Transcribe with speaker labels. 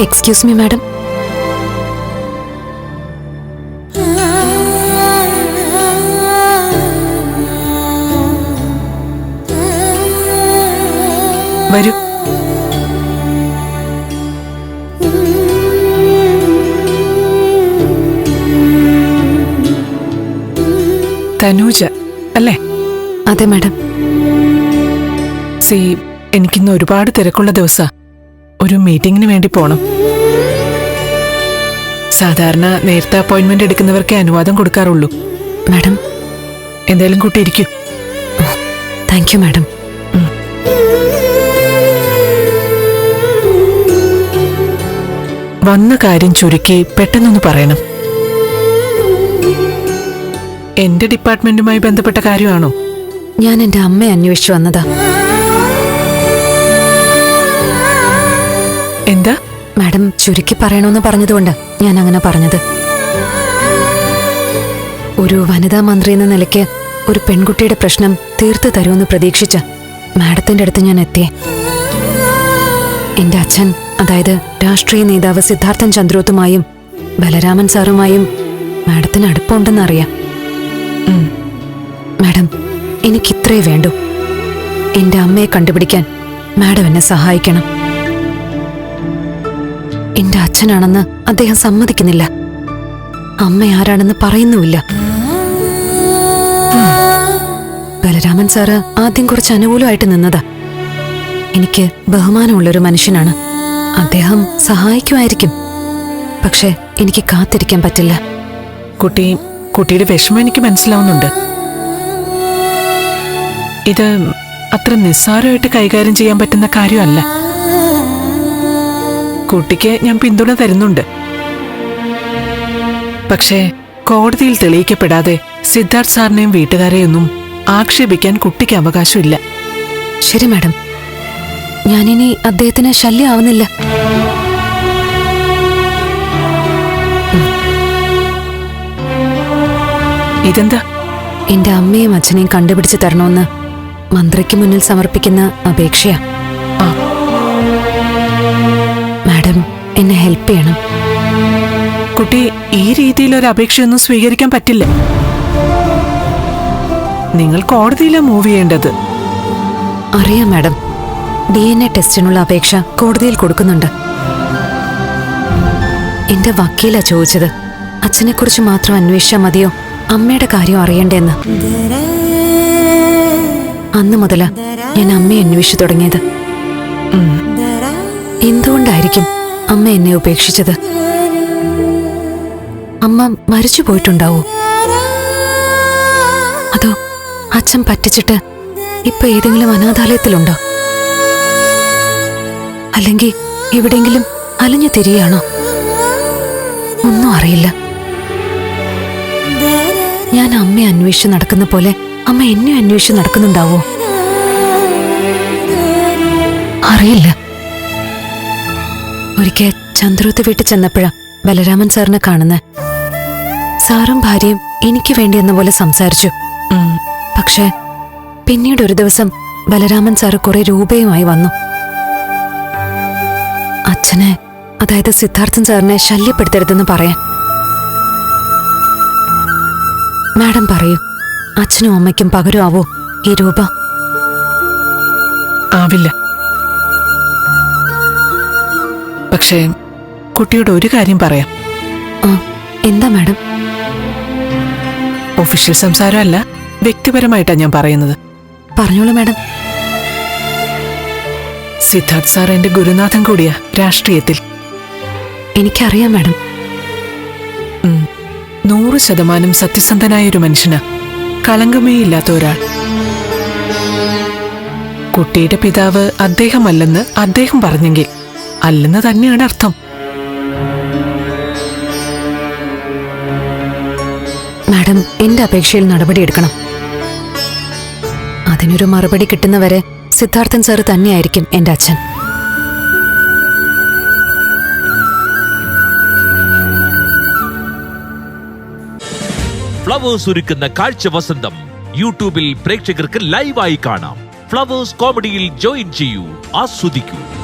Speaker 1: Excuse me madam
Speaker 2: വരൂ. തനൂജ അല്ലേ?
Speaker 1: അതെ മാഡം
Speaker 2: സി എനിക്കിന്ന് ഒരുപാട് തിരക്കുള്ള ദിവസാ. ഒരു മീറ്റിംഗിന് വേണ്ടി പോണം. സാധാരണ നേരത്തെ അപ്പോയിന്റ്മെന്റ് എടുക്കുന്നവർക്കേ അനുവാദം കൊടുക്കാറുള്ളൂ.
Speaker 1: മാഡം.
Speaker 2: എന്തായാലും കുട്ടി ഇരിക്കൂ.
Speaker 1: Thank you madam.
Speaker 2: വന്ന കാര്യം ചുരുക്കി പെട്ടെന്നൊന്ന് പറയണം. എന്റെ ഡിപ്പാർട്ട്മെന്റുമായി ബന്ധപ്പെട്ട കാര്യമാണോ?
Speaker 1: ഞാൻ എന്റെ അമ്മയെ അന്വേഷിച്ചു വന്നതാ. മാഡം ചുരുക്കി പറയണമെന്ന് പറഞ്ഞതുകൊണ്ട് ഞാൻ അങ്ങനെ പറഞ്ഞത്. ഒരു വനിതാ മന്ത്രി എന്ന നിലയ്ക്ക് ഒരു പെൺകുട്ടിയുടെ പ്രശ്നം തീർത്തു തരുമെന്ന് പ്രതീക്ഷിച്ച മാഡത്തിന്റെ അടുത്ത് ഞാൻ എത്തിയേ. എന്റെ അച്ഛൻ അതായത് രാഷ്ട്രീയ നേതാവ് സിദ്ധാർത്ഥൻ ചന്ദ്രോത്തുമായും ബലരാമൻ സാറുമായും മാഡത്തിന് അടുപ്പമുണ്ടെന്ന്
Speaker 2: അറിയാം
Speaker 1: മാഡം എനിക്കിത്രേ വേണ്ടു. എന്റെ അമ്മയെ കണ്ടുപിടിക്കാൻ മാഡം എന്നെ സഹായിക്കണം. എന്റെ അച്ഛനാണെന്ന് അദ്ദേഹം സമ്മതിക്കുന്നില്ല. അമ്മ ആരാണെന്ന് പറയുന്നുമില്ല. ബലരാമൻ സാറ് ആദ്യം കുറച്ച് അനുകൂലമായിട്ട് നിന്നതാ. എനിക്ക് ബഹുമാനമുള്ളൊരു മനുഷ്യനാണ്. അദ്ദേഹം സഹായിക്കുമായിരിക്കും. പക്ഷെ എനിക്ക് കാത്തിരിക്കാൻ പറ്റില്ല.
Speaker 2: കുട്ടി കുട്ടിയുടെ വിഷമം എനിക്ക് മനസ്സിലാവുന്നുണ്ട്. ഇത് അത്ര നിസ്സാരമായിട്ട് കൈകാര്യം ചെയ്യാൻ പറ്റുന്ന കാര്യമല്ല. കുട്ടിക്ക് ഞാൻ പിന്തുണ തരുന്നുണ്ട്. പക്ഷേ കോടതിയിൽ തെളിയിക്കപ്പെടാതെ സിദ്ധാർത്ഥ് സാറിനെയും വീട്ടുകാരെയൊന്നും ആക്ഷേപിക്കാൻ കുട്ടിക്ക് അവകാശമില്ല.
Speaker 1: ശരി മാഡം. ഞാനിനി അദ്ദേഹത്തിന് ശല്യമാവുന്നില്ല
Speaker 2: ഇതെന്താ?
Speaker 1: എന്റെ അമ്മയും അച്ഛനെയും കണ്ടുപിടിച്ച് തരണമെന്ന് മന്ത്രിക്ക് മുന്നിൽ സമർപ്പിക്കുന്ന അപേക്ഷയാ. എന്നെ ഹെൽപ്പ് ചെയ്യണം.
Speaker 2: കുട്ടി ഈ രീതിയിൽ ഒരു അപേക്ഷയൊന്നും സ്വീകരിക്കാൻ പറ്റില്ല. നിങ്ങൾ കോടതിയിലാണ് മൂവ് ചെയ്യേണ്ടത്.
Speaker 1: അറിയാം മാഡം. ഡി എൻ എ ടെസ്റ്റിനുള്ള അപേക്ഷ കോടതിയിൽ കൊടുക്കുന്നുണ്ട്. എന്റെ വക്കീലാ ചോദിച്ചത്. അച്ഛനെ കുറിച്ച് മാത്രം അന്വേഷിച്ചാൽ മതിയോ? അമ്മയുടെ കാര്യം അറിയണ്ടേന്ന്. അന്ന് മുതലാ ഞാൻ അമ്മയെ അന്വേഷിച്ചു തുടങ്ങിയത്. എന്തുകൊണ്ടായിരിക്കും? അമ്മ എന്നെ ഉപേക്ഷിച്ചത്. അമ്മ മരിച്ചു പോയിട്ടുണ്ടാവോ? അതോ അച്ഛൻ പറ്റിച്ചിട്ട് ഇപ്പൊ ഏതെങ്കിലും അനാഥാലയത്തിലുണ്ടോ? അല്ലെങ്കിൽ എവിടെങ്കിലും അലഞ്ഞു തിരിയാണോ ഒന്നും അറിയില്ല. ഞാൻ അമ്മയെ അന്വേഷിച്ച് നടക്കുന്ന പോലെ അമ്മ എന്നെ അന്വേഷിച്ച് നടക്കുന്നുണ്ടാവോ? അറിയില്ല. ഒരിക്കൽ ചന്ദ്രൂത്ത് വീട്ടിൽ ചെന്നപ്പോഴാ ബലരാമൻ സാറിനെ കാണുന്നത് സാറും ഭാര്യയും എനിക്ക് വേണ്ടി എന്ന പോലെ സംസാരിച്ചു. പക്ഷേ പിന്നീട് ഒരു ദിവസം ബലരാമൻ സാറ് കുറെ രൂപയുമായി വന്നു. അച്ഛനെ അതായത് സിദ്ധാർത്ഥൻ സാറിനെ ശല്യപ്പെടുത്തരുതെന്ന് പറയാൻ. മാഡം പറയൂ അച്ഛനും അമ്മയ്ക്കും പകരമാവോ ഈ രൂപ?
Speaker 2: ആവില്ല. പക്ഷേ കുട്ടിയോട് ഒരു കാര്യം പറയാം.
Speaker 1: എന്താ മാഡം?
Speaker 2: ഒഫീഷ്യൽ സംസാരമല്ല വ്യക്തിപരമായിട്ടാണ് ഞാൻ പറയുന്നത്.
Speaker 1: പറഞ്ഞോളൂ മാഡം.
Speaker 2: സിദ്ധാർത്ഥ് സാർ എന്റെ ഗുരുനാഥൻ കൂടിയാ രാഷ്ട്രീയത്തിൽ.
Speaker 1: എനിക്കറിയാം മാഡം.
Speaker 2: നൂറ് ശതമാനം സത്യസന്ധനായ ഒരു മനുഷ്യനാ കളങ്കമേ ഇല്ലാത്ത ഒരാൾ. കുട്ടിയുടെ പിതാവ് അദ്ദേഹമല്ലെന്ന് അദ്ദേഹം പറഞ്ഞെങ്കിൽ അല്ലെന്ന് തന്നെയാണ് അർത്ഥം.
Speaker 1: മാഡം എന്റെ അപേക്ഷയിൽ നടപടി എടുക്കണം. അതിനൊരു മറുപടി കിട്ടുന്നവരെ സിദ്ധാർത്ഥൻ സാർ തന്നെയായിരിക്കും എന്റെ അച്ഛൻ.
Speaker 3: ഫ്ലവേഴ്സ് ഒരുക്കുന്ന കാഴ്ച വസന്തം യൂട്യൂബിൽ പ്രേക്ഷകർക്ക് ലൈവായി കാണാം. ഫ്ലവേഴ്സ് കോമഡിയിൽ ജോയിൻ ചെയ്യൂ ആസ്വദിക്കൂ.